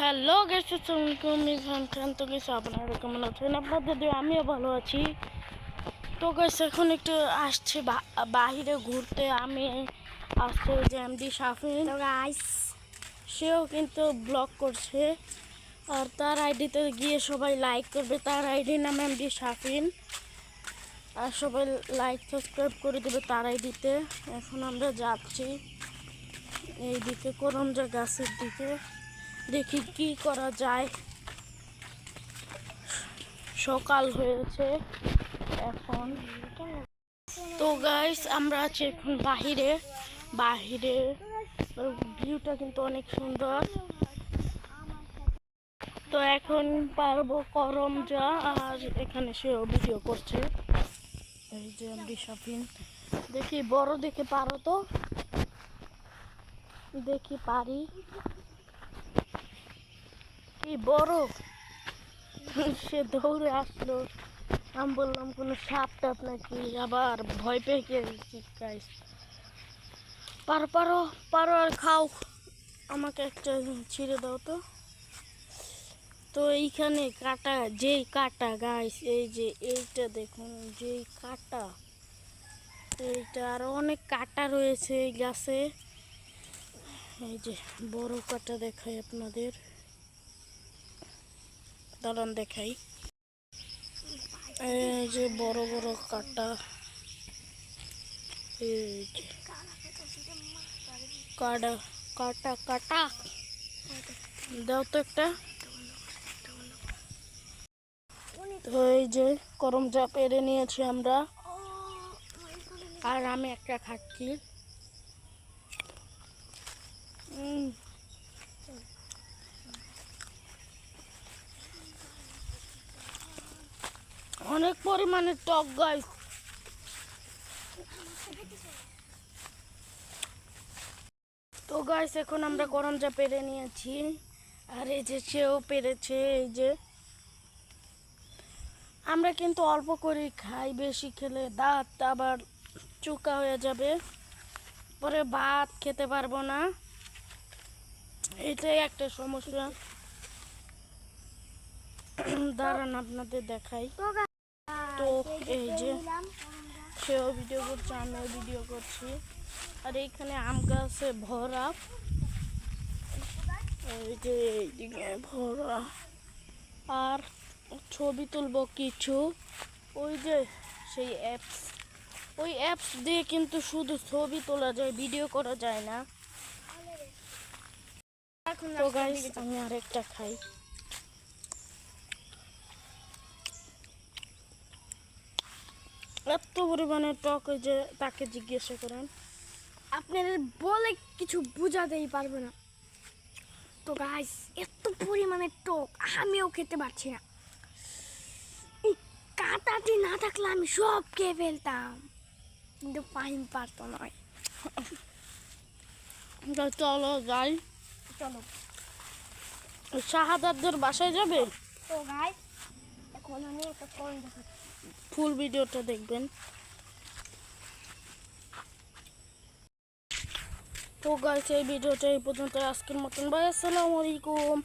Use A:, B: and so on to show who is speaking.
A: Hello guest আসসালামাইকুম গেছে আপনারা কেমন আছেন? আপনাদের দিয়ে আমিও ভালো আছি। তো গেছে এখন একটু আসছে বাহিরে ঘুরতে। আমি আসছে যে এমডি শাফিন
B: গাইস
A: সেও কিন্তু ব্লগ করছে। আর তার আইডিতে গিয়ে সবাই লাইক করবে। তার আইডির নাম এমডি শাফিন আর সবাই লাইক সাবস্ক্রাইব করে দেবে তার আইডিতে এখন আমরা যাচ্ছি। এই দিকে করমজা গাছের দিকে। দেখি কি করা যায়। সকাল হয়েছে, এখন। তো গাইস আমরা আছি এখন বাহিরে। বাহিরে ভিউটা কিন্তু অনেক সুন্দর। তো এখন পারব করম যা আর এখানে সেও ভিডিও করছে। এই যে শপিং দেখি বড় দেখে পারো তো? দেখি পারি। কি বড়। সে দৌড়ে আসলো। আমি বললাম, কোনো সাপ টাপ নাকি? আবার ভয় পেয়ে গেছি গাইস পারো পারো পারো আর খাও। আমাকে একটা ছিঁড়ে দাও তো। তো এইখানে কাটা, যেই কাটা গাইস এই যে এইটা দেখুন, যেই কাটা। এইটা আরও অনেক কাটা রয়েছে এই গাছে। এই যে বড় কাটা দেখায় আপনাদের। দাঁড়ান দেখাই। এই যে বড় বড় কাটা। কাটা কাটা কাটা। দাও তো একটা। এই যে করম চা পেরে নিয়েছি আমরা। আর আমি একটা খাচ্ছি। উম। অনেক পরিমাণে টক গাছ তো গাছ এখন আমরা গরম চা পেরে নিয়েছি। আর এই যে সেও পেরেছে, এই যে। আমরা কিন্তু অল্প করে খাই, বেশি খেলে দাঁত আবার চুকা হয়ে যাবে। পরে ভাত খেতে পারব না। এটাই একটা সমস্যা। দাঁড়ান, আপনাদের দেখাই। তো এই যে সেও ভিডিও করছে, আমিও ভিডিও করছি। আর এইখানে আম গাছে ভরা। এই যে এইদিকে ভরা। আর ছবি তুলবো কিছু। ওই যে সেই অ্যাপস ওই অ্যাপস দিয়ে কিন্তু শুধু ছবি তোলা যায় ভিডিও করা যায় না। তো গাইস আমি আরেকটা খাই। এত পরিমাণে টক যে তাকে জিজ্ঞাসা করেন
B: আপনাদের বলে কিছু বোঝাতেই পারবে না। তো গাইস এত পরিমাণে টক আমিও খেতে পারছি না। কাঁটাটি না থাকলে আমি সব খেয়ে ফেলতাম। কিন্তু পাইন পারতো নয়।
A: চলো যাই।
B: চলো।
A: শাহাদাতদের বাসায় যাবে?
B: তো গাইস এখন আমি একটা কোন দেখাচ্ছি।
A: ফুল ভিডিওটা দেখবেন। তো গাইস এই ভিডিওটা এই পর্যন্ত। আজকের মতন ভাই আসসালামু আলাইকুম।